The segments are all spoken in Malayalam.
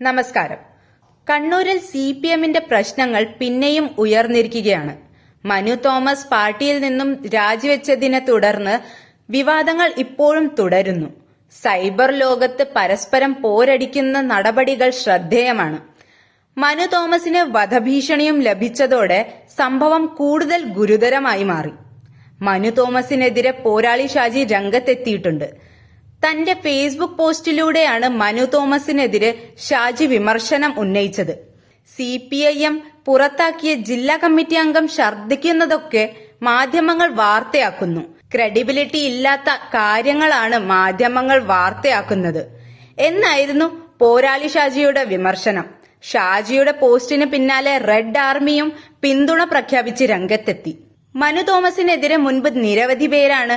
നമസ്കാരം. കണ്ണൂരിൽ സി പി എമ്മിന്റെ പ്രശ്നങ്ങൾ പിന്നെയും ഉയർന്നിരിക്കുകയാണ്. മനു തോമസ് പാർട്ടിയിൽ നിന്നും രാജിവെച്ചതിനെ തുടർന്ന് വിവാദങ്ങൾ ഇപ്പോഴും തുടരുന്നു. സൈബർ ലോകത്ത് പരസ്പരം പോരടിക്കുന്ന നടപടികൾ ശ്രദ്ധേയമാണ്. മനു തോമസിന് വധഭീഷണിയും ലഭിച്ചതോടെ സംഭവം കൂടുതൽ ഗുരുതരമായി മാറി. മനു തോമസിനെതിരെ പോരാളി ഷാജി രംഗത്തെത്തിയിട്ടുണ്ട്. തന്റെ ഫേസ്ബുക്ക് പോസ്റ്റിലൂടെയാണ് മനു തോമസിനെതിരെ ഷാജി വിമർശനം ഉന്നയിച്ചത്. സി പി ഐ എം പുറത്താക്കിയ ജില്ലാ കമ്മിറ്റി അംഗം ഛർദ്ദിക്കുന്നതൊക്കെ മാധ്യമങ്ങൾ വാർത്തയാക്കുന്നു. ക്രെഡിബിലിറ്റി ഇല്ലാത്ത കാര്യങ്ങളാണ് മാധ്യമങ്ങൾ വാർത്തയാക്കുന്നത്. എന്നായിരുന്നു പോരാളി ഷാജിയുടെ വിമർശനം. ഷാജിയുടെ പോസ്റ്റിന് പിന്നാലെ റെഡ് ആർമിയും പിന്തുണ പ്രഖ്യാപിച്ച് രംഗത്തെത്തി. മനു തോമസിനെതിരെ മുൻപ് നിരവധി പേരാണ്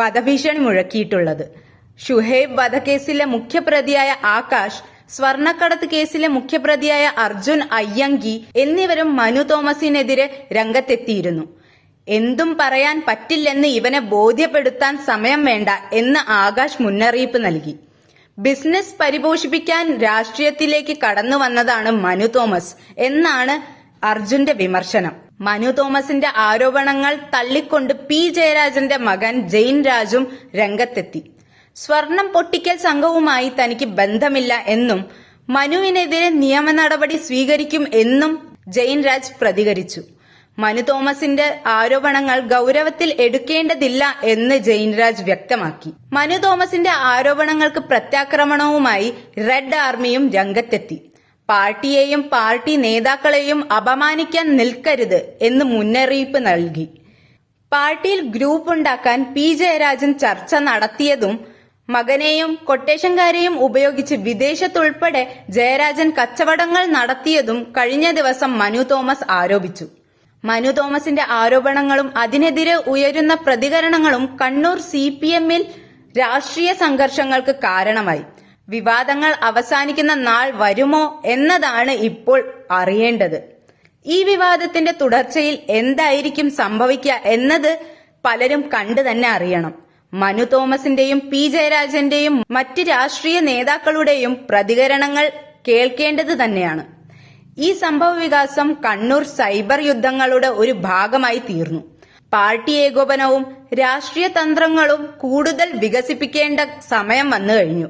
വധഭീഷണി മുഴക്കിയിട്ടുള്ളത്. ഷുഹൈബ് വധക്കേസിലെ മുഖ്യപ്രതിയായ ആകാശ് സ്വർണക്കടത്ത് കേസിലെ മുഖ്യപ്രതിയായ അർജുൻ അയ്യങ്കി എന്നിവരും മനു തോമസിനെതിരെ രംഗത്തെത്തിയിരുന്നു. എന്തും പറയാൻ പറ്റില്ലെന്ന് ഇവനെ ബോധ്യപ്പെടുത്താൻ സമയം വേണ്ട എന്ന് ആകാശ് മുന്നറിയിപ്പ് നൽകി. ബിസിനസ് പരിപോഷിപ്പിക്കാൻ രാഷ്ട്രീയത്തിലേക്ക് കടന്നു വന്നതാണ് മനു തോമസ് എന്നാണ് അർജുന്റെ വിമർശനം. മനു തോമസിന്റെ ആരോപണങ്ങൾ തള്ളിക്കൊണ്ട് പി ജയരാജന്റെ മകൻ ജെയിൻ രാജും രംഗത്തെത്തി. സ്വർണം പൊട്ടിക്കൽ സംഘവുമായി തനിക്ക് ബന്ധമില്ല എന്നും മനുവിനെതിരെ നിയമ നടപടി സ്വീകരിക്കും എന്നും ജയിൻ രാജ് പ്രതികരിച്ചു. മനു തോമസിന്റെ ആരോപണങ്ങൾ ഗൗരവത്തിൽ എടുക്കേണ്ടതില്ല എന്ന് ജയിൻരാജ് വ്യക്തമാക്കി. മനു തോമസിന്റെ ആരോപണങ്ങൾക്ക് പ്രത്യാക്രമണവുമായി റെഡ് ആർമിയും രംഗത്തെത്തി. പാർട്ടിയെയും പാർട്ടി നേതാക്കളെയും അപമാനിക്കാൻ നിൽക്കരുത് എന്ന് മുന്നറിയിപ്പ് നൽകി. പാർട്ടിയിൽ ഗ്രൂപ്പ് ഉണ്ടാക്കാൻ പി ജയരാജൻ ചർച്ച നടത്തിയതും മകനെയും കൊട്ടേഷൻകാരെയും ഉപയോഗിച്ച് വിദേശത്തുൾപ്പെടെ ജയരാജൻ കച്ചവടങ്ങൾ നടത്തിയതും കഴിഞ്ഞ ദിവസം മനു തോമസ് ആരോപിച്ചു. മനു തോമസിന്റെ ആരോപണങ്ങളും അതിനെതിരെ ഉയരുന്ന പ്രതികരണങ്ങളും കണ്ണൂർ സി പി എമ്മിൽ രാഷ്ട്രീയ സംഘർഷങ്ങൾക്ക് കാരണമായി. വിവാദങ്ങൾ അവസാനിക്കുന്ന നാൾ വരുമോ എന്നതാണ് ഇപ്പോൾ അറിയേണ്ടത്. ഈ വിവാദത്തിന്റെ തുടർച്ചയിൽ എന്തായിരിക്കും സംഭവിക്കുക എന്നത് പലരും കണ്ടു തന്നെ അറിയണം. മനു തോമസിന്റെയും പി ജയരാജന്റെയും മറ്റ് രാഷ്ട്രീയ നേതാക്കളുടെയും പ്രതികരണങ്ങൾ കേൾക്കേണ്ടത് തന്നെയാണ്. ഈ സംഭവ വികാസം കണ്ണൂർ സൈബർ യുദ്ധങ്ങളുടെ ഒരു ഭാഗമായി തീർന്നു. പാർട്ടി ഏകോപനവും രാഷ്ട്രീയ തന്ത്രങ്ങളും കൂടുതൽ വികസിപ്പിക്കേണ്ട സമയം വന്നു കഴിഞ്ഞു.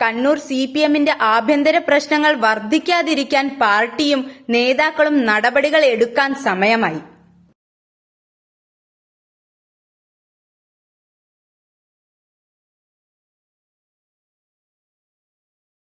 കണ്ണൂർ സി പി എമ്മിന്റെ ആഭ്യന്തര പ്രശ്നങ്ങൾ വർദ്ധിക്കാതിരിക്കാൻ പാർട്ടിയും നേതാക്കളും നടപടികൾ എടുക്കാൻ സമയമായി.